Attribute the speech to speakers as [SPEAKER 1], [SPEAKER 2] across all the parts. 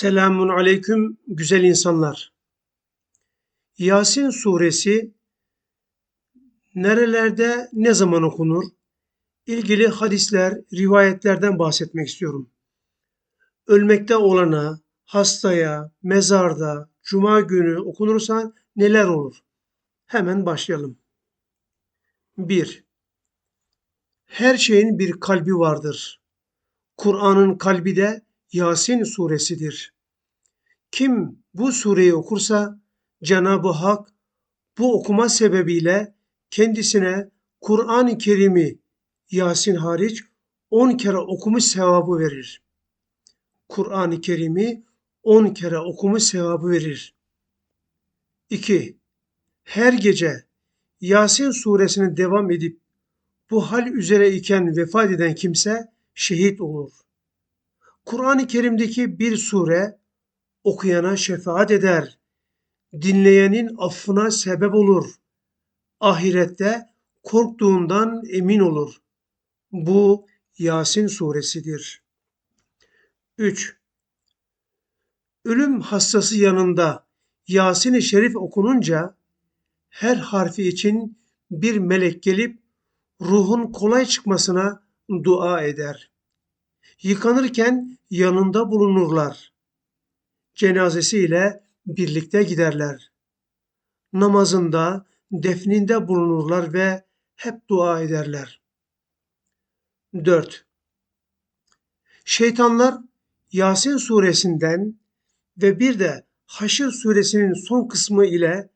[SPEAKER 1] Selamun aleyküm güzel insanlar. Yasin suresi nerelerde ne zaman okunur? İlgili hadisler, rivayetlerden bahsetmek istiyorum. Ölmekte olana, hastaya, mezarda, cuma günü okunursa neler olur? Hemen başlayalım. 1. Her şeyin bir kalbi vardır. Kur'an'ın kalbi de Yasin suresidir. Kim bu sureyi okursa Cenab-ı Hak bu okuma sebebiyle kendisine Kur'an-ı Kerim'i Yasin hariç 10 kere okumuş sevabı verir. Kur'an-ı Kerim'i 10 kere okumuş sevabı verir. 2. Her gece Yasin suresine devam edip bu hal üzere iken vefat eden kimse şehit olur. Kur'an-ı Kerim'deki bir sure okuyana şefaat eder. Dinleyenin affına sebep olur. Ahirette korktuğundan emin olur. Bu Yasin suresidir. 3. Ölüm hastası yanında Yasin-i Şerif okununca her harfi için bir melek gelip ruhun kolay çıkmasına dua eder. Yıkanırken yanında bulunurlar. Cenazesiyle birlikte giderler. Namazında, defninde bulunurlar ve hep dua ederler. 4. Şeytanlar Yasin suresinden ve bir de Haşr suresinin son kısmı ile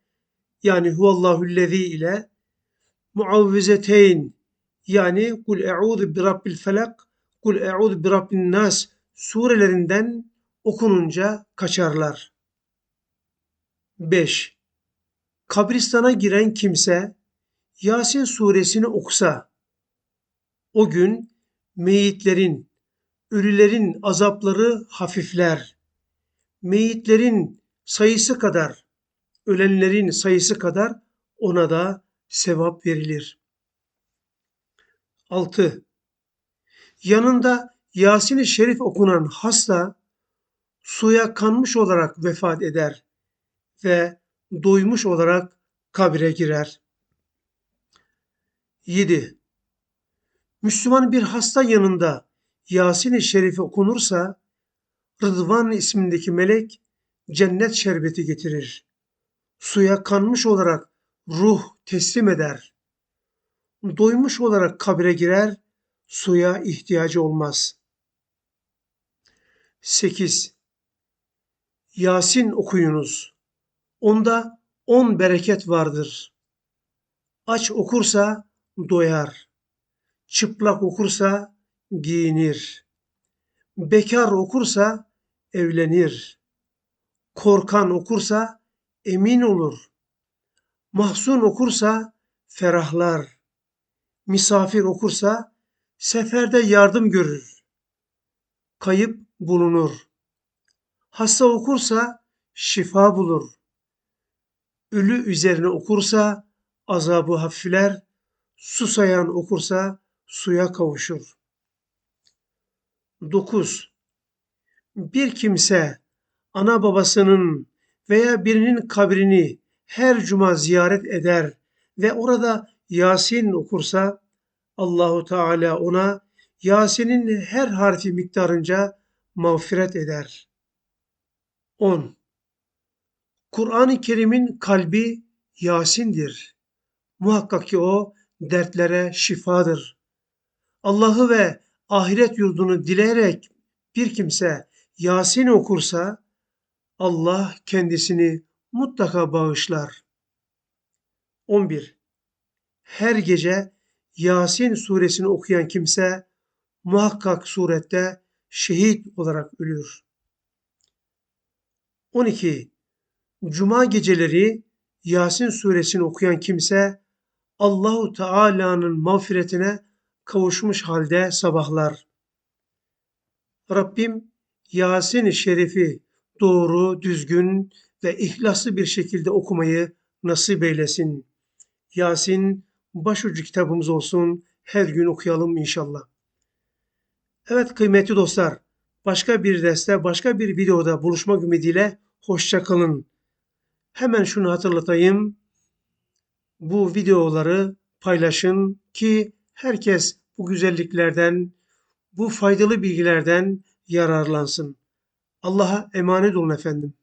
[SPEAKER 1] yani Huvallahüllezî ile muavvizeteyn yani kul e'udhu bi rabbil felak kul e'udhu bi rabbin nas surelerinden okununca kaçarlar. 5. Kabristana giren kimse Yasin suresini okusa o gün meyitlerin, ölülerin azapları hafifler. Meyitlerin sayısı kadar, ölenlerin sayısı kadar ona da sevap verilir. 6. Yanında Yasin-i Şerif okunan hasta suya kanmış olarak vefat eder ve doymuş olarak kabire girer. 7. Müslüman bir hasta yanında Yasin-i Şerif okunursa Rıdvan ismindeki melek cennet şerbeti getirir. Suya kanmış olarak ruh teslim eder. Doymuş olarak kabire girer, suya ihtiyacı olmaz. 8. Yasin okuyunuz. Onda on bereket vardır. Aç okursa doyar. Çıplak okursa giyinir. Bekar okursa evlenir. Korkan okursa emin olur. Mahzun okursa ferahlar. Misafir okursa seferde yardım görür. Kayıp bulunur. Hasta okursa şifa bulur. Ölü üzerine okursa azabı hafifler. Susayan okursa suya kavuşur. 9. Bir kimse ana babasının veya birinin kabrini her cuma ziyaret eder ve orada Yasin okursa Allahu Teala ona Yasin'in her harfi miktarınca mağfiret eder. 10. Kur'an-ı Kerim'in kalbi Yasin'dir. Muhakkak ki o dertlere şifadır. Allah'ı ve ahiret yurdunu dileyerek bir kimse Yasin okursa Allah kendisini mutlaka bağışlar. 11. Her gece Yasin suresini okuyan kimse muhakkak surette şehit olarak ölür. 12. Cuma geceleri Yasin suresini okuyan kimse Allahu Teala'nın mağfiretine kavuşmuş halde sabahlar. Rabbim Yasin-i Şerif'i doğru, düzgün ve ihlaslı bir şekilde okumayı nasip eylesin. Yasin başucu kitabımız olsun. Her gün okuyalım inşallah. Evet kıymetli dostlar, Başka bir derste, başka bir videoda buluşmak ümidiyle hoşça kalın. Hemen şunu hatırlatayım. Bu videoları paylaşın ki herkes bu güzelliklerden, bu faydalı bilgilerden yararlansın. Allah'a emanet olun efendim.